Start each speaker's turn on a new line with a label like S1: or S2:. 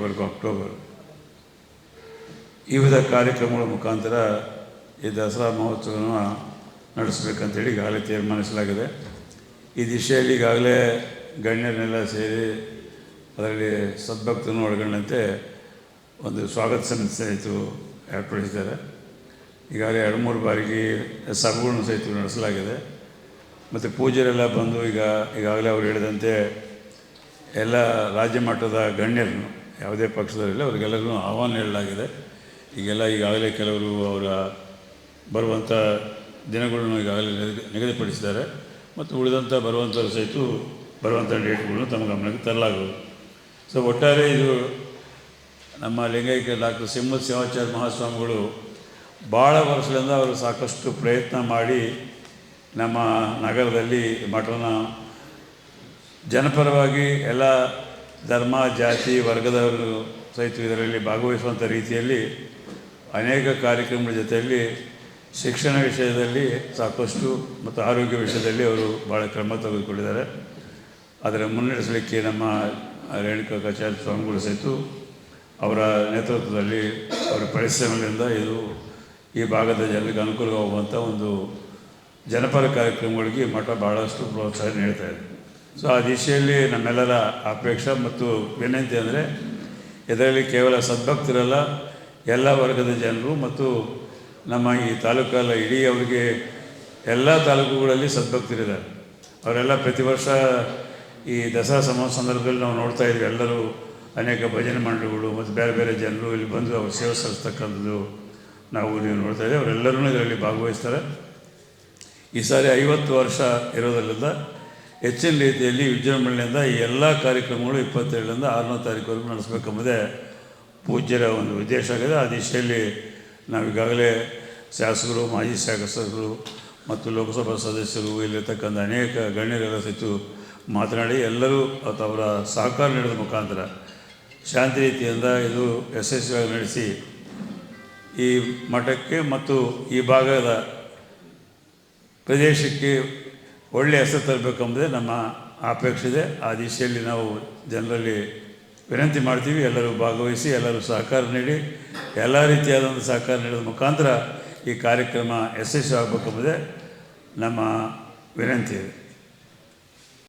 S1: ತಾರೀಕುವರೆಗೂ October ವಿವಿಧ ಕಾರ್ಯಕ್ರಮಗಳ ಮುಖಾಂತರ ಈ ದಸರಾ ಮಹೋತ್ಸವವನ್ನು ನಡೆಸಬೇಕಂತೇಳಿ ಈಗಾಗಲೇ ತೀರ್ಮಾನಿಸಲಾಗಿದೆ. ಈ ದಿಶೆಯಲ್ಲಿ ಈಗಾಗಲೇ ಗಣ್ಯರನ್ನೆಲ್ಲ ಸೇರಿ ಅದರಲ್ಲಿ ಸದ್ಭಕ್ತನು ಒಳಗೊಂಡಂತೆ ಒಂದು ಸ್ವಾಗತ ಸಮಿತಿ ಸಹಿತ ಏರ್ಪಡಿಸಿದ್ದಾರೆ. ಈಗಾಗಲೇ ಎರಡು ಮೂರು ಬಾರಿಗೆ ಸಭೆಗಳನ್ನು ಸಹಿತ ನಡೆಸಲಾಗಿದೆ. ಮತ್ತು ಪೂಜೆರೆಲ್ಲ ಬಂದು ಈಗ ಈಗಾಗಲೇ ಅವರು ಹೇಳಿದಂತೆ ಎಲ್ಲ ರಾಜ್ಯ ಮಟ್ಟದ ಗಣ್ಯರನ್ನು ಯಾವುದೇ ಪಕ್ಷದವರಿಲ್ಲ ಅವರಿಗೆಲ್ಲರಿಗೂ ಆಹ್ವಾನ ನೀಡಲಾಗಿದೆ ಈಗೆಲ್ಲ ಈಗಾಗಲೇ ಕೆಲವರು ಅವರ ಬರುವಂಥ ದಿನಗಳನ್ನು ಈಗಾಗಲೇ ನಿಗದಿ, ನಿಗದಿಪಡಿಸಿದ್ದಾರೆ. ಮತ್ತು ಉಳಿದಂಥ ಬರುವಂಥವ್ರು ಸಹಿತ ಬರುವಂಥ ಡೇಟ್ಗಳನ್ನು ತಮ್ಮ ಗಮನಕ್ಕೆ ತರಲಾಗುವುದು. ಸೊ, ಒಟ್ಟಾರೆ ಇದು ನಮ್ಮ ಲಿಂಗೈಕ್ಯ ಡಾಕ್ಟರ್ ಸಿಂಹತ್ ಶಿವಾಚಾರ್ಯ ಮಹಾಸ್ವಾಮಿಗಳು ಭಾಳ ವರ್ಷದಿಂದ ಅವರು ಸಾಕಷ್ಟು ಪ್ರಯತ್ನ ಮಾಡಿ ನಮ್ಮ ನಗರದಲ್ಲಿ ಮಠನ ಜನಪರವಾಗಿ ಎಲ್ಲ ಧರ್ಮ, ಜಾತಿ, ವರ್ಗದವರು ಸಹಿತ ಇದರಲ್ಲಿ ಭಾಗವಹಿಸುವಂಥ ರೀತಿಯಲ್ಲಿ ಅನೇಕ ಕಾರ್ಯಕ್ರಮಗಳ ಜೊತೆಯಲ್ಲಿ ಶಿಕ್ಷಣ ವಿಷಯದಲ್ಲಿ ಸಾಕಷ್ಟು ಮತ್ತು ಆರೋಗ್ಯ ವಿಷಯದಲ್ಲಿ ಅವರು ಭಾಳ ಕ್ರಮ ತೆಗೆದುಕೊಂಡಿದ್ದಾರೆ. ಅದರ ಮುನ್ನಡೆಸಲಿಕ್ಕೆ ನಮ್ಮ ರೇಣುಕಾಚಾರ್ಯ ಸ್ವಾಮಿಗಳು ಸಹಿತ ಅವರ ನೇತೃತ್ವದಲ್ಲಿ ಅವರ ಪರಿಶ್ರಮಗಳಿಂದ ಇದು ಈ ಭಾಗದ ಜನರಿಗೆ ಅನುಕೂಲವಾಗುವಂಥ ಒಂದು ಜನಪರ ಕಾರ್ಯಕ್ರಮಗಳಿಗೆ ಮಠ ಭಾಳಷ್ಟು ಪ್ರೋತ್ಸಾಹ ನೀಡ್ತಾ ಇದೆ. ಸೊ ಆ ದಿಶೆಯಲ್ಲಿ ನಮ್ಮೆಲ್ಲರ ಅಪೇಕ್ಷೆ ಮತ್ತು ವಿನಂತಿ ಅಂದರೆ, ಇದರಲ್ಲಿ ಕೇವಲ ಸದ್ಭಕ್ತರಲ್ಲ, ಎಲ್ಲ ವರ್ಗದ ಜನರು ಮತ್ತು ನಮ್ಮ ಈ ತಾಲೂಕಲ್ಲ ಇಡೀ ಅವರಿಗೆ ಎಲ್ಲ ತಾಲೂಕುಗಳಲ್ಲಿ ಸದ್ಭಕ್ತರಿದ್ದಾರೆ. ಅವರೆಲ್ಲ ಪ್ರತಿ ವರ್ಷ ಈ ದಸರಾ ಸಮ, ಸಂದರ್ಭದಲ್ಲಿ ನಾವು ನೋಡ್ತಾ ಇದ್ವಿ ಎಲ್ಲರೂ ಅನೇಕ ಭಜನೆ ಮಂಡಳಿಗಳು ಮತ್ತು ಬೇರೆ ಬೇರೆ ಜನರು ಇಲ್ಲಿ ಬಂದು ಅವ್ರು ಸೇವೆ ಸಲ್ಲಿಸ್ತಕ್ಕಂಥದ್ದು ನಾವು ನೀವು ನೋಡ್ತಾ ಇದ್ದೀವಿ. ಅವರೆಲ್ಲರೂ ಇದರಲ್ಲಿ ಭಾಗವಹಿಸ್ತಾರೆ. ಈ ಸಾರಿ ಐವತ್ತು ವರ್ಷ ಇರೋದರಿಂದ ಹೆಚ್ಚಿನ ರೀತಿಯಲ್ಲಿ ವಿಜೃಂಭಣೆಯಿಂದ ಈ ಎಲ್ಲ ಕಾರ್ಯಕ್ರಮಗಳು ಇಪ್ಪತ್ತೇಳರಿಂದ ಆರನೇ ತಾರೀಕುವರೆಗೂ ನಡೆಸಬೇಕೆಂಬುದೇ ಪೂಜ್ಯರ ಒಂದು ಉದ್ದೇಶ ಆಗಿದೆ. ಆ ದಿಶೆಯಲ್ಲಿ ನಾವು ಈಗಾಗಲೇ ಶಾಸಕರು, ಮಾಜಿ ಶಾಸಕರು ಮತ್ತು ಲೋಕಸಭಾ ಸದಸ್ಯರು, ಇಲ್ಲಿರ್ತಕ್ಕಂಥ ಅನೇಕ ಗಣ್ಯರೆಲ್ಲ ಸಹಿತು ಮಾತನಾಡಿ ಎಲ್ಲರೂ ಅಥವಾ ಅವರ ಸಹಕಾರ ನೀಡಿದ ಮುಖಾಂತರ ಶಾಂತಿ ರೀತಿಯಿಂದ ಇದು ಯಶಸ್ವಿಯಾಗಿ ನಡೆಸಿ ಈ ಮಠಕ್ಕೆ ಮತ್ತು ಈ ಭಾಗದ ಪ್ರದೇಶಕ್ಕೆ ಒಳ್ಳೆಯ ಹೆಸರು ತರಬೇಕೆಂಬುದೇ ನಮ್ಮ ಅಪೇಕ್ಷೆ ಇದೆ. ಆ ದಿಶೆಯಲ್ಲಿ ನಾವು ಜನರಲ್ಲಿ ವಿನಂತಿ ಮಾಡ್ತೀವಿ. ಎಲ್ಲರೂ ಭಾಗವಹಿಸಿ, ಎಲ್ಲರೂ ಸಹಕಾರ ನೀಡಿ, ಎಲ್ಲ ರೀತಿಯಾದಂಥ ಸಹಕಾರ ನೀಡೋದ ಮುಖಾಂತರ ಈ ಕಾರ್ಯಕ್ರಮ ಯಶಸ್ವಿ ಆಗಬೇಕೆಂಬುದೇ ನಮ್ಮ ವಿನಂತಿ ಇದೆ.